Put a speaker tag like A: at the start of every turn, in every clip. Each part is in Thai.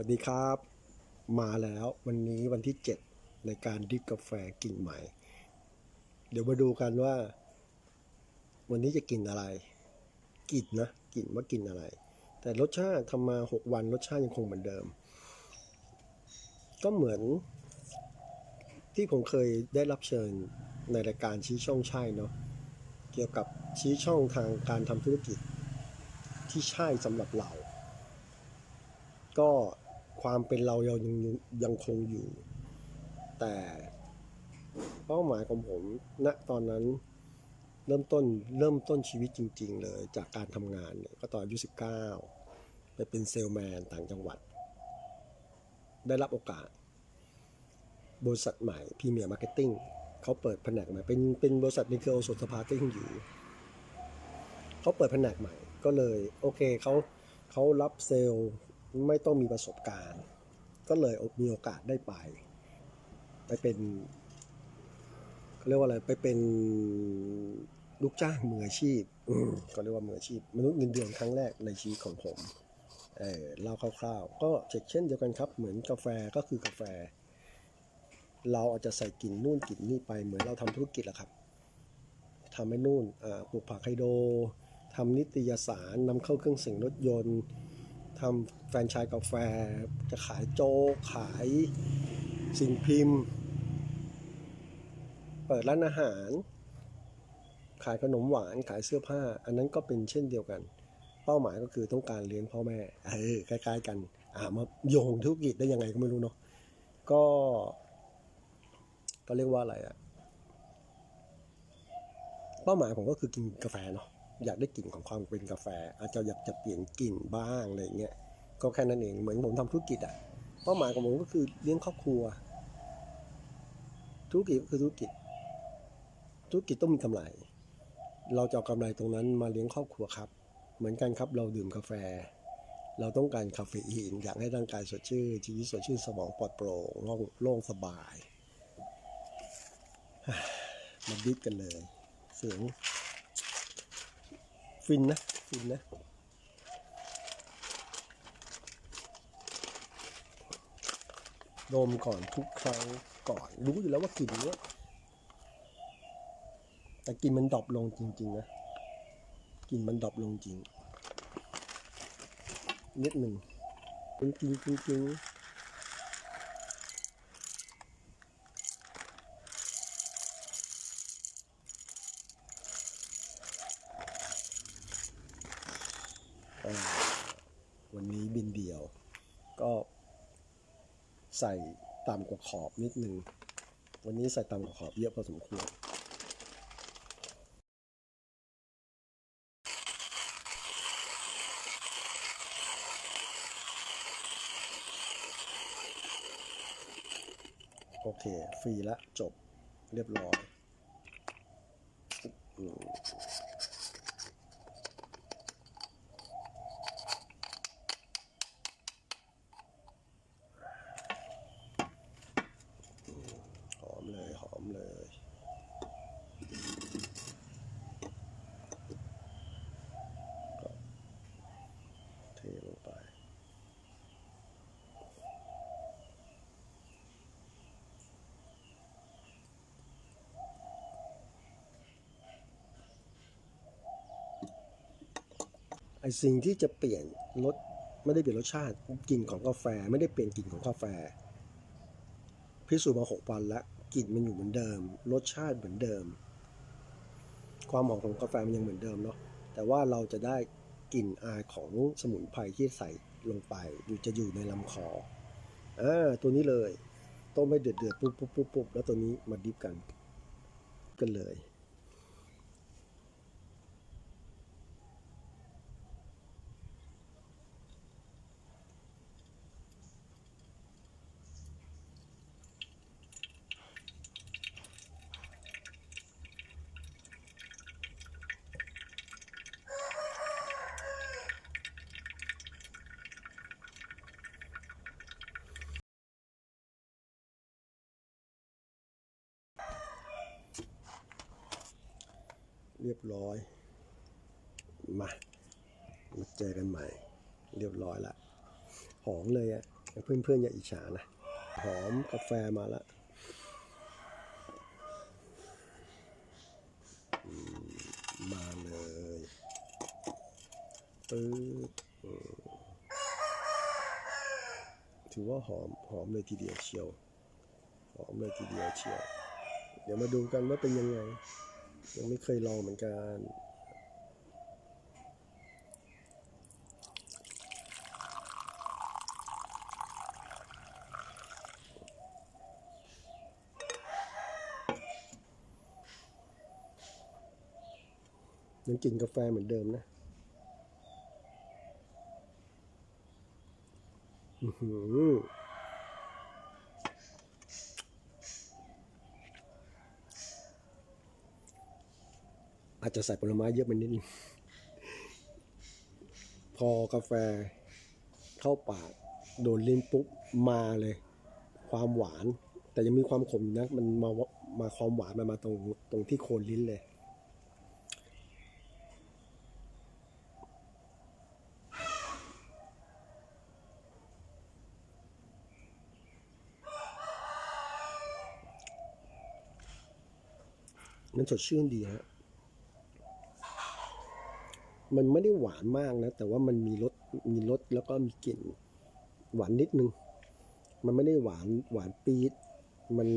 A: วัสดีครับ มาแล้ววันนี้วันที่ 7 ในการดิฟกาแฟกลิ่นใหม่ เดี๋ยวมาดูกันว่า วันนี้จะกินอะไร กินนะกินว่ากินอะไร แต่รสชาติทำมา 6 วันรสชาติยังคงเหมือนเดิม ก็เหมือน ที่ผมเคยได้รับเชิญในรายการชี้ช่องใช่เนาะเกี่ยวกับชี้ช่องทางการทำธุรกิจที่ใช่สำหรับเราก็ ความเป็นเรายังยังยังคงอยู่ แต่เป้าหมายของผมณตอนนั้นเริ่มต้นเริ่มต้นชีวิตจริง ๆ เลยจากการทำงานเนี่ยก็ตอนอายุ19ไปเป็นเซลแมนต่างจังหวัด ได้รับโอกาส บริษัทใหม่พรีเมียร์มาร์เก็ตติ้งเขาเปิดแผนกใหม่เป็นเป็นบริษัทในเครือโอสถสภาที่อยู่เขาเปิดแผนกใหม่ ก็เลยโอเคเขาเขารับเซลล์ ไม่ต้องมีประสบการณ์ ก็เลยมีโอกาสได้ไป ไปเป็นเขาเรียกว่าอะไรไปเป็นลูกจ้างมืออาชีพก็เรียกว่ามืออาชีพ มนุษย์เงินเดือนครั้งแรกในชีวิตของผมเออเล่าคร่าวๆ ก็เช่นเดียวกันครับ เหมือนกาแฟก็คือกาแฟ เราอาจจะใส่กลิ่นนู่นกลิ่นนี่ไปเหมือนเราทำธุรกิจแหละครับทำให้นู่นปลูกผักไฮโดรทำนิตยสารนำเข้าเครื่องเสียงรถยนต์ ทำแฟรนไชส์กาแฟ จะขายโจขายสิ่งพิมพ์ เปิดร้านอาหาร ขายขนมหวานขายเสื้อผ้า อันนั้นก็เป็นเช่นเดียวกัน เป้าหมายก็คือต้องการเลี้ยงพ่อแม่เออคล้ายๆ กัน อ่ามาโยงธุรกิจได้ยังไงก็ไม่รู้เนาะก็ ก็เรียกว่าอะไรอะเป้าหมายผมก็คือกินกาแฟเนาะ อยากได้กลิ่นของความเป็นกาแฟ อาจจะอยากจะเปลี่ยนกลิ่นบ้างอะไรเงี้ยก็แค่นั้นเองเหมือนผมทำธุรกิจอะเป้าหมายของผมก็คือเลี้ยงครอบครัว ธุรกิจก็คือธุรกิจ ธุรกิจต้องมีกำไร เราจะเอากำไรตรงนั้นมาเลี้ยงครอบครัวครับ เหมือนกันครับเราดื่มกาแฟ เราต้องการคาเฟอีนอยากให้ร่างกายสดชื่นชีวิตสดชื่นสมองปลอดโปร่งโล่งโล่งสบายมาดิฟกันเลย เสียง ฟินนะฟินนะดมก่อนทุกครั้งก่อน รู้อยู่แล้วว่ากลิ่นเนี้ยแต่กลิ่นมันดรอปลงจริง ๆ นะกลิ่นมันดรอปลงจริงนิดหนึ่งจริงจริงจริง วันนี้บินเดียว ก็ใส่ต่ำกว่าขอบนิดนึง วันนี้ใส่ต่ำกว่าขอบเยอะพอสมควรโอเค ฟรีละจบเรียบร้อยอืมหอมเลย หอมเลย ก็เทลงไป ไอ สิ่งที่จะเปลี่ยนรสไม่ได้เปลี่ยนรสชาติกลิ่นของกาแฟ ไม่ได้เปลี่ยนกลิ่นของกาแฟ พิสูจน์มาหกวันแล้วกลิ่นมันอยู่เหมือนเดิม รสชาติเหมือนเดิม ความหอมของกาแฟมันยังเหมือนเดิมเนาะแต่ว่าเราจะได้กลิ่นอายของสมุนไพรที่ใส่ลงไป อยู่จะอยู่ในลำคออ่าตัวนี้เลยต้มให้เดือดเดือดปุ๊บปุ๊บปุ๊บปุ๊บแล้วตัวนี้มาดิฟกัน กันเลย รียบร้อย มา มาเจอกันใหม่ เรียบร้อยละ หอมเลยอะ่ะ เพื่อนๆอย่าอิจฉานะ หอมกาแฟมาล้วอืมาเลยปึ๊บอืมถือว่าหอม หอมเลยทีเดียวเชียว หอมเลยทีเดียวเชียว เดี๋ยวมาดูกันว่าเป็นยังไง ยังไม่เคยลองเหมือนกันยังกินกาแฟเหมือนเดิมนะอือหือ อาจจะใส่ผลไม้เยอะไปนิดนึงพอกาแฟเข้าปากโดนลิ้นปุ๊บมาเลย ความหวาน แต่ยังมีความขมอยู่นะมันมามาความหวานมันมาตรงตรงที่โคนลิ้นเลยมันสดชื่นดีฮะ มันไม่ได้หวานมากนะ แต่ว่ามันมีรสมีรสแล้วก็มีกลิ่นหวานนิดนึง มันไม่ได้หวานหวานปี๊ดมัน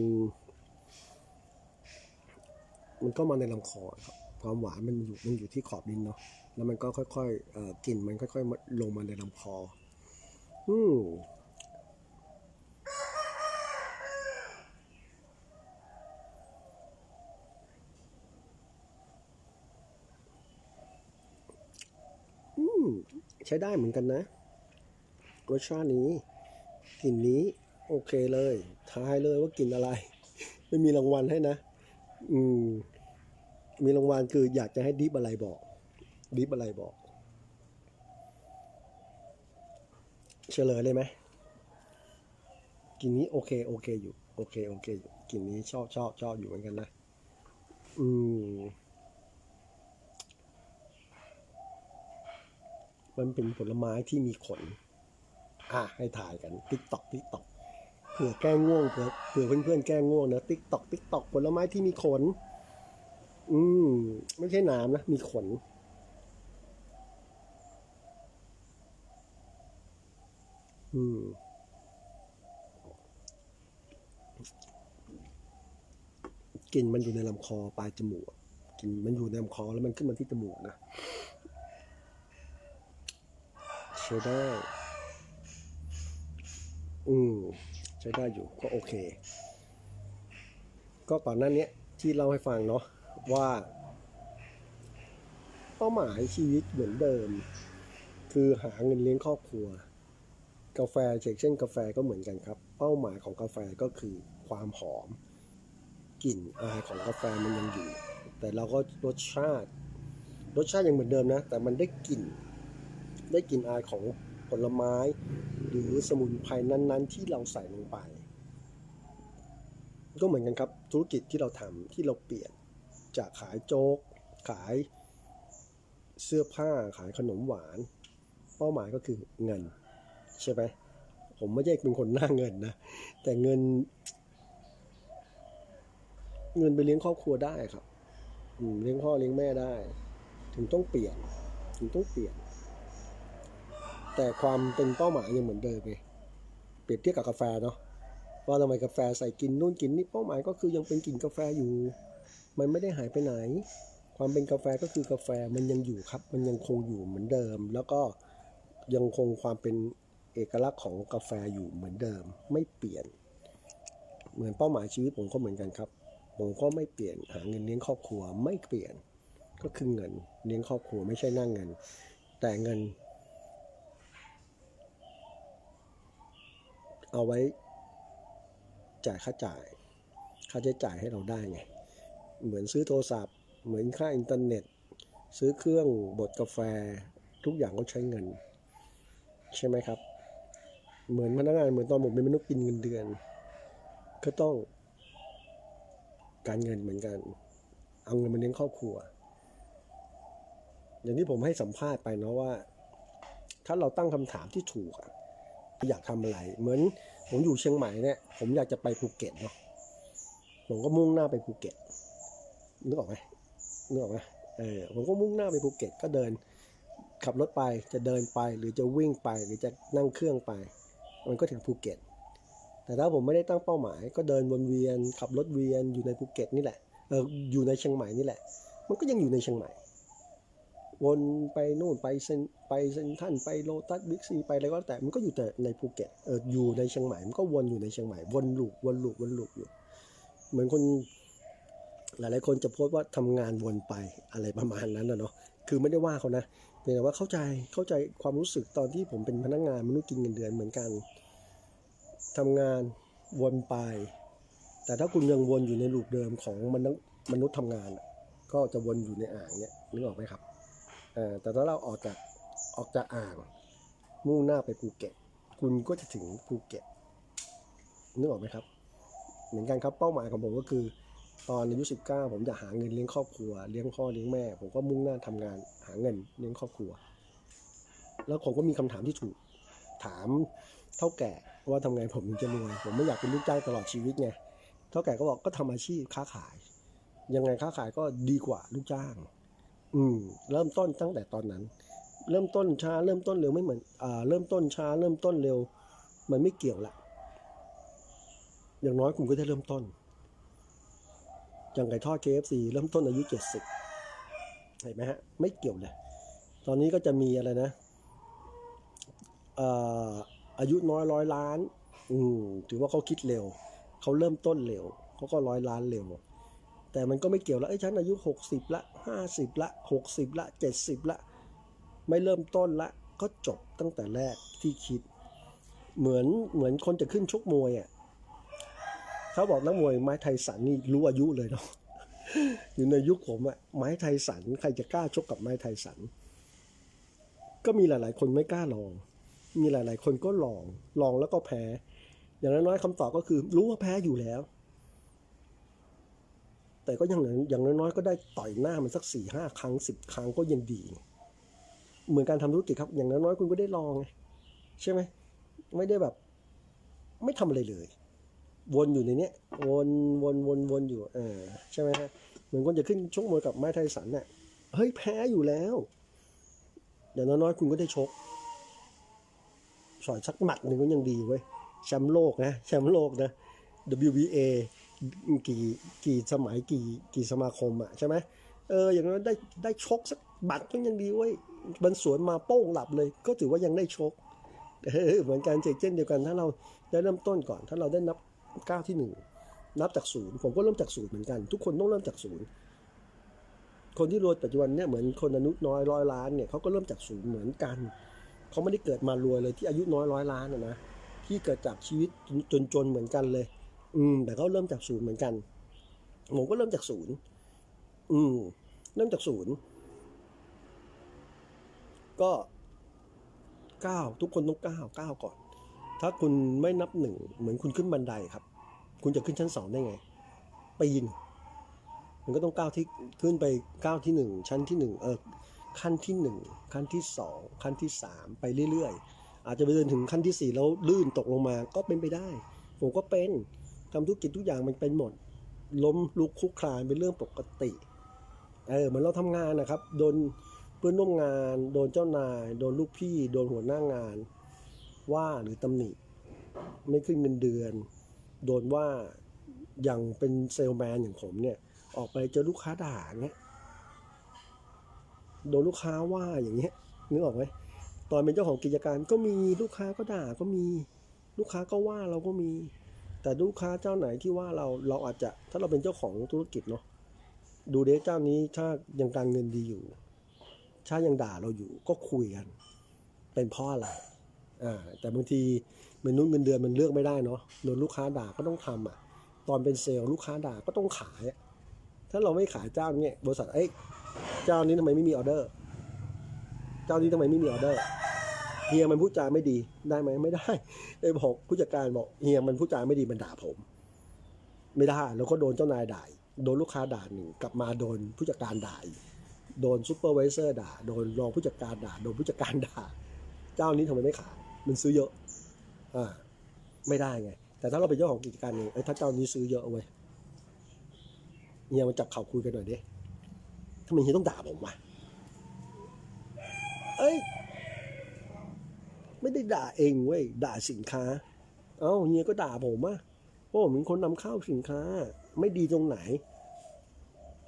A: มันก็มาในลำคอครับความหวานมันอยู่มันอยู่ที่ขอบลิ้นเนาะแล้วมันก็ค่อยๆเอ่อกลิ่นมันค่อย ๆ ลงมาในลำคอ อืม ใช้ได้เหมือนกันนะ รสชาตินี้กลิ่นนี้โอเคเลยทายเลยว่ากลิ่นอะไร ไม่มีรางวัลให้นะ อืม มีรางวัลคืออยากจะให้ดิฟอะไรบอก ดิฟอะไรบอก เฉลยเลยไหมกลิ่นนี้โอเคโอเคอยู่ โอเคโอเคอยู่กลิ่นนี้ชอบชอบชอบอยู่เหมือนกันนะ อืม มันเป็นผลไม้ที่มีขน อะให้ถ่ายกันติ๊กตอกติ๊กตอกเผื่อแก้ง่วงเผื่อเผื่อเพื่อนๆแก้ง่วงนะติ๊กตอกติ๊กตอกผลไม้ที่มีขน อืมไม่ใช่หนามนะ มีขนอืมกลิ่นมันอยู่ในลำคอปลายจมูกอะกลิ่นมันอยู่ในลำคอแล้วมันขึ้นมาที่จมูกนะใช้ได้ อืมใช้ได้อยู่ก็โอเค ก็ก่อนหน้าเนี้ยที่เราให้ฟังเนาะว่า เป้าหมายชีวิตเหมือนเดิม คือหาเงินเลี้ยงครอบครัว กาแฟเช่นกาแฟก็เหมือนกันครับ เป้าหมายของกาแฟก็คือความหอมกลิ่นอายของกาแฟมันยังอยู่ แต่เราก็รสชาติ รสชาติยังเหมือนเดิมนะ แต่มันได้กลิ่น ได้กลิ่นอายของผลไม้ หรือสมุนไพรนั้นๆ ที่เราใส่ลงไป ก็เหมือนกันครับธุรกิจที่เราทำที่เราเปลี่ยนจากขายโจ๊ก ขายเสื้อผ้าขายขนมหวาน เป้าหมายก็คือเงิน ใช่ไหมผมไม่ใช่เป็นคนหน้าเงินนะ แต่เงิน เงินไปเลี้ยงครอบครัวได้ครับเลี้ยงพ่อเลี้ยงแม่ได้ ถึงต้องเปลี่ยน ถึงต้องเปลี่ยน แต่ความเป็นเป้าหมายยังเหมือนเดิมไงเปรียบเทียบกับกาแฟเนาะว่าทำไมกาแฟใส่กินนู่นกินนี่เป้าหมายก็คือยังเป็นกลิ่นกาแฟอยู่ มันไม่ได้หายไปไหน ความเป็นกาแฟก็คือกาแฟมันยังอยู่ครับ มันยังคงอยู่เหมือนเดิม แล้วก็ยังคงความเป็นเอกลักษณ์ของกาแฟอยู่เหมือนเดิม ไม่เปลี่ยน เหมือนเป้าหมายชีวิตผมก็เหมือนกันครับผมก็ไม่เปลี่ยนหาเงินเลี้ยงครอบครัวไม่เปลี่ยนก็คือเงินเลี้ยงครอบครัวไม่ใช่นั่งเงิน แต่เงิน เอาไว้จ่ายค่าจ่าย ค่าใช้จ่ายให้เราได้ไง เหมือนซื้อโทรศัพท์ เหมือนค่าอินเทอร์เน็ต ซื้อเครื่องบดกาแฟ ทุกอย่างก็ใช้เงิน ใช่ไหมครับ เหมือนพนักงานเหมือนตอนผมเป็นมนุษย์กินเงินเดือน ก็ต้อง การเงินเหมือนกัน เอาเงินมาเลี้ยงครอบครัว อย่างที่ผมให้สัมภาษณ์ไปเนาะว่า ถ้าเราตั้งคำถามที่ถูกอะ อยากทำอะไร เหมือนผมอยู่เชียงใหม่เนี่ย ผมอยากจะไปภูเก็ตเนาะผมก็มุ่งหน้าไปภูเก็ตนึกออกไหมนึกออกไหมเออผมก็มุ่งหน้าไปภูเก็ตก็เดิน ขับรถไปจะเดินไปหรือจะวิ่งไปหรือจะนั่งเครื่องไป มันก็ถึงภูเก็ต แต่ถ้าผมไม่ได้ตั้งเป้าหมาย ก็เดินวนเวียน ขับรถเวียนอยู่ในภูเก็ตนี่แหละเอออยู่ในเชียงใหม่นี่แหละ มันก็ยังอยู่ในเชียงใหม่ วนไปนู่นไปเซนไปเซนทรันไปโลตัสบิ๊กซีไปอะไรก็แล้วแต่มันก็อยู่แต่ในภูเก็ตเอออยู่ในเชียงใหม่มันก็วนอยู่ในเชียงใหม่วนลูปวนลูปวนลูปอยู่ เหมือนคนหลายๆคนจะโพสต์ว่าทำงานวนไปอะไรประมาณนั้นนะเนาะคือไม่ได้ว่าเขานะเพียงแต่ว่าเข้าใจเข้าใจความรู้สึกตอนที่ผมเป็นพนักงานมนุษย์กินเงินเดือนเหมือนกันทำงานวนไป แต่ถ้าคุณยังวนอยู่ในลูปเดิมของมนุษย์มนุษย์ทำงาน ก็จะวนอยู่ในอ่างเนี่ยนึกออกไหมครับ อ่อแต่ถ้าเราออกจากออกจากอ่าง มุ่งหน้าไปภูเก็ต คุณก็จะถึงภูเก็ตนึกออกไหมครับ เหมือนกันครับเป้าหมายของผมก็คือ ตอนอายุ 19 ผมจะหาเงินเลี้ยงครอบครัว เลี้ยงพ่อเลี้ยงแม่ ผมก็มุ่งหน้าทำงานหาเงินเลี้ยงครอบครัว แล้วผมก็มีคำถามที่ถูกถามเท่าแก่ว่าทำไงผมถึงจะรวยผมไม่อยากเป็นลูกจ้างตลอดชีวิตไงเท่าแก่ก็บอกก็ทำอาชีพค้าขาย ยังไงค้าขายก็ดีกว่าลูกจ้าง อืมเริ่มต้นตั้งแต่ตอนนั้น เริ่มต้นช้าเริ่มต้นเร็วไม่เหมือนอ่าเริ่มต้นช้าเริ่มต้นเร็ว มันไม่เกี่ยวละอย่างน้อยคุณก็ได้เริ่มต้นอย่างไก่ทอด KFC เริ่มต้นอายุเจ็ดสิบเห็นไหมฮะ ไม่เกี่ยวเลย ตอนนี้ก็จะมีอะไรนะอ่ออายุน้อยร้อยล้าน อืมถือว่าเขาคิดเร็ว เขาเริ่มต้นเร็ว เขาก็ร้อยล้านเร็ว แต่มันก็ไม่เกี่ยวแล้วไอ้ฉันอายุหกสิบละห้าสิบละหกสิบละเจ็ดสิบละ ไม่เริ่มต้นละ ก็จบตั้งแต่แรกที่คิด เหมือนเหมือนคนจะขึ้นชกมวยอะเขาบอกนักมวยไม้ไทสันนี่รู้อายุเลยเนาะอยู่ในยุคผมอะไม้ไทสันใครจะกล้าชกกับไม้ไทสัน ก็มีหลาย ๆ คนไม่กล้าลอง มีหลาย ๆ คนก็ลองลองแล้วก็แพ้ อย่างน้อยๆคำตอบก็คือรู้ว่าแพ้อยู่แล้ว แต่ก็ย่างน้อยอย่างน้อยๆก็ได้ต่อยหน้ามันสักสี่ห้าครั้งสิบครั้งก็ยังดี เหมือนการทำธุรกิจครับ อย่างน้อยๆคุณก็ได้ลองไงใช่ไหมไม่ได้แบบ ไม่ทำอะไรเลย วนอยู่ในเนี้ยวนวนวนวนอยู่เออใช่ไหมฮะเหมือนคนจะขึ้นชกมวยกับไม้ไทสันเนี่ยเฮ้ยแพ้อยู่แล้วอย่างน้อยๆคุณก็ได้ชกสอยสักหมัดหนึ่งก็ยังดีเว้ยแชมป์โลกนะแชมป์โลกนะ WBA กี่กี่สมัยกี่กี่สมาคมอะใช่ไหมเอออย่างนั้นได้ได้ชกสักบัตรก็ยังดีเว้ยมันสวนมาโป้งหลับเลย ก็ถือว่ายังได้ชกเออเหมือนกันเช่นเดียวกัน ถ้าเราได้เริ่มต้นก่อน ถ้าเราได้นับก้าวที่หนึ่งนับจากศูนย์ผมก็เริ่มจากศูนย์เหมือนกัน ทุกคนต้องเริ่มจากศูนย์คนที่รวยปัจจุบันเนี่ยเหมือนคนอายุน้อยร้อยล้านเนี่ยเขาก็เริ่มจากศูนย์เหมือนกันเขาไม่ได้เกิดมารวยเลยที่อายุน้อยร้อยล้านนะนะที่เกิดจากชีวิตจนๆเหมือนกันเลย อืม แต่เขาเริ่มจากศูนย์เหมือนกันผมก็เริ่มจากศูนย์อืม เริ่มจากศูนย์ก็เก้าทุกคนต้องเก้าวก้าก่อน ถ้าคุณไม่นับหนึ่งเหมือนคุณขึ้นบันไดครับ คุณจะขึ้นชั้นสองได้ไงปีนมันก็ต้องก้าวที่ขึ้นไปก้าวที่หนึ่งชั้นที่หนึ่งเออขั้นที่หนึ่งขั้นที่สองขั้นที่สามไปเรื่อยๆ อาจจะไปเดินถึงขั้นที่สี่แล้วลื่นตกลงมาก็เป็นไปได้ ผมก็เป็น ทำธุรกิจทุกอย่างมันเป็นหมด ล้มลุกคลุกคลานเป็นเรื่องปกติเออเหมือนเราทำงานนะครับ โดนเพื่อนร่วมงาน โดนเจ้านาย โดนลูกพี่ โดนหัวหน้างาน ว่าหรือตำหนิ ไม่ขึ้นเงินเดือน โดนว่าอย่างเป็นเซลแมนอย่างผมเนี่ย ออกไปเจอลูกค้าด่าเงี้ยโดนลูกค้าว่าอย่างเงี้ยนึกออกไหมตอนเป็นเจ้าของกิจการก็มีลูกค้าก็ด่าก็มี ลูกค้าก็ว่าเราก็มี แต่ลูกค้าเจ้าไหนที่ว่าเราเราอาจจะถ้าเราเป็นเจ้าของธุรกิจเนาะดูเดเจ้านี้ถ้ายังการเงินดีอยู่ ถ้ายังด่าเราอยู่ก็คุยกัน เป็นเพราะอะไรอ่าแต่บางทีเมนุษย์เงินเดือนมันเลือกไม่ได้เนาะโดนลูกค้าด่าก็ต้องทำอะ ตอนเป็นเซลล์ลูกค้าด่าก็ต้องขาย ถ้าเราไม่ขายเจ้าเนี่ยบริษัทเอ้เจ้านี้ทำไมไม่มีออเดอร์ เจ้านี้ทำไมไม่มีออเดอร์ เฮียมันพูดจาไม่ดีได้ไหมไม่ได้ไอ้บอกผู้จัดการบอกเฮียมันพูดจาไม่ดีมันด่าผม ไม่ได้แล้วก็โดนเจ้านายด่าโดนลูกค้าด่าหนึ่งกลับมาโดนผู้จัดการด่าอีกโดนซูเปอร์ไวเซอร์ด่า โดนรองผู้จัดการด่า โดนผู้จัดการด่า เจ้านี้ทำไมไม่ขายมันซื้อเยอะ อ่า ไม่ได้ไง แต่ถ้าเราเป็นเจ้าของกิจการเองเอ้ถ้าเจ้านี้ซื้อเยอะเว้ยเฮียมาจับเข่าคุยกันหน่อยดิทำไมเฮียต้องด่าผมวะเอ้ย ไม่ได้ด่าเองเว้ยด่าสินค้า เอ้าเฮียก็ด่าผมอะเพราะผมเป็นคนนำเข้าสินค้า ไม่ดีตรงไหน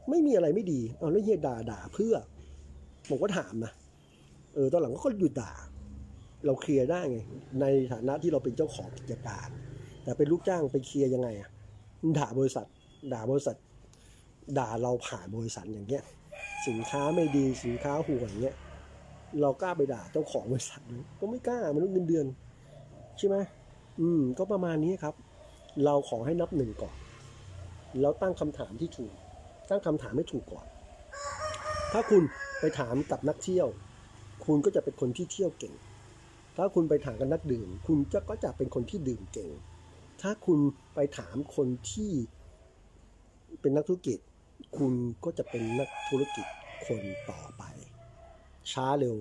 A: ไม่มีอะไรไม่ดี เอาแล้วเฮียด่าด่าเพื่อ ผมก็ถามนะเออตอนหลังก็หยุดด่า เราเคลียร์ได้ไง ในฐานะที่เราเป็นเจ้าของกิจการ แต่เป็นลูกจ้างไปเคลียร์ยังไงอะด่าบริษัท ด่าบริษัท ด่าเราผ่านบริษัทอย่างเงี้ย สินค้าไม่ดีสินค้าห่วยอย่างเงี้ย เรากล้าไปด่าเจ้าของบริษัทไหมก็ไม่กล้ามันุษย์เงินเดือน ใช่ไหมอืม ก็ประมาณนี้ครับ เราขอให้นับหนึ่งก่อน แล้วตั้งคำถามที่ถูก ตั้งคำถามให้ถูกก่อน ถ้าคุณไปถามกับนักเที่ยว คุณก็จะเป็นคนที่เที่ยวเก่ง ถ้าคุณไปถามกับนักดื่ม คุณจะก็จะเป็นคนที่ดื่มเก่ง ถ้าคุณไปถามคนที่เป็นนักธุรกิจ คุณก็จะเป็นนักธุรกิจคนต่อไป ช้าเร็ว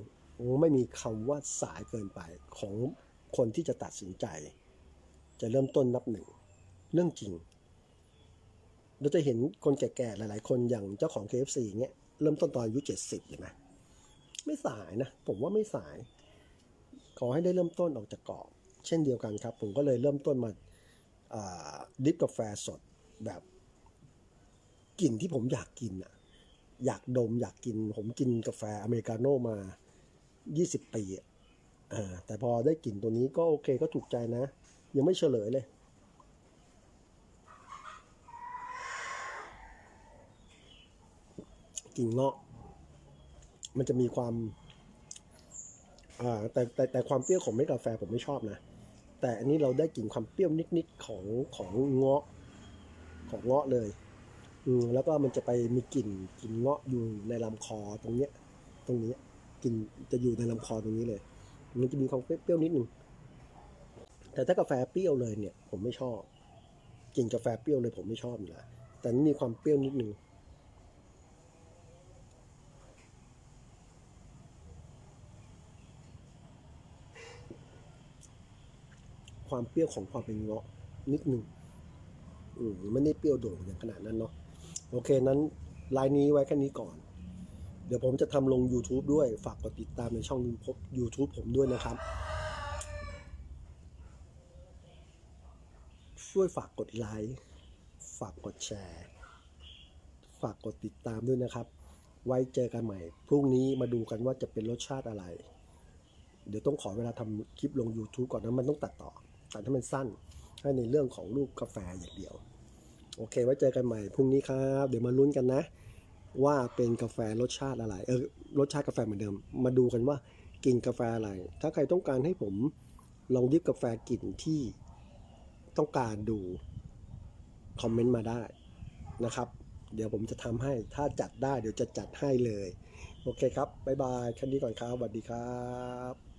A: ไม่มีคำว่าสายเกินไปของคนที่จะตัดสินใจ จะเริ่มต้นนับหนึ่ง เรื่องจริง เราจะเห็นคนแก่ๆหลายๆ คนอย่างเจ้าของ KFC เงี้ยเริ่มต้นตอนอายุเจ็ดสิบเลยไหมไม่สายนะ ผมว่าไม่สาย ขอให้ได้เริ่มต้นออกจากกรอบเช่นเดียวกันครับ ผมก็เลยเริ่มต้นมาดิฟกาแฟสดแบบกลิ่นที่ผมอยากกินอะ อยากดมอยากกิน ผมกินกาแฟอเมริกาโน่มา 20 ปีอ่าแต่พอได้กลิ่นตัวนี้ก็โอเคก็ถูกใจนะ ยังไม่เฉลยเลย กลิ่นเงาะ มันจะมีความอ่าแต่แต่แต่ความเปรี้ยวของเม็ดกาแฟผมไม่ชอบนะ แต่อันนี้เราได้กลิ่นความเปรี้ยวนิดๆของของเงาะของเงาะเลย อืมแล้วก็มันจะไปมีกลิ่นกลิ่นเงาะอยู่ในลำคอตรงเนี้ย ตรงนี้กลิ่นจะอยู่ในลำคอตรงนี้เลย มันจะมีความเปรี้ยวนิดนึงแต่ถ้ากาแฟเปรี้ยวเลยเนี่ย ผมไม่ชอบกลิ่นกาแฟเปรี้ยวเลยผมไม่ชอบอยู่แล้วแต่นี่มีความเปรี้ยวนิดนึงความเปรี้ยวของความเป็นเงาะนิดนึงอืมไม่ได้เปรี้ยวโด่งอย่างขนาดนั้นเนาะ โอเคนั้นไลน์นี้ไว้แค่นี้ก่อน เดี๋ยวผมจะทำลง YouTube ด้วย ฝากกดติดตามในช่อง YouTube ผมด้วยนะครับ ช่วยฝากกดไลค์ ฝากกดแชร์ ฝากกดติดตามด้วยนะครับ ไว้เจอกันใหม่ พรุ่งนี้มาดูกันว่าจะเป็นรสชาติอะไร เดี๋ยวต้องขอเวลาทำคลิปลง YouTube ก่อนนะมันต้องตัดต่อตัดให้มันสั้นให้ในเรื่องของรูปกาแฟอย่างเดียว โอเค ไว้เจอกันใหม่พรุ่งนี้ครับ เดี๋ยวมาลุ้นกันนะ ว่าเป็นกาแฟรสชาติอะไร เออ รสชาติกาแฟเหมือนเดิม มาดูกันว่ากินกาแฟอะไร ถ้าใครต้องการให้ผมลองดิฟกาแฟกลิ่นที่ต้องการดู คอมเมนต์มาได้นะครับ เดี๋ยวผมจะทำให้ ถ้าจัดได้เดี๋ยวจะจัดให้เลย โอเคครับ บ๊ายบาย แค่นี้ก่อนครับ สวัสดีครับ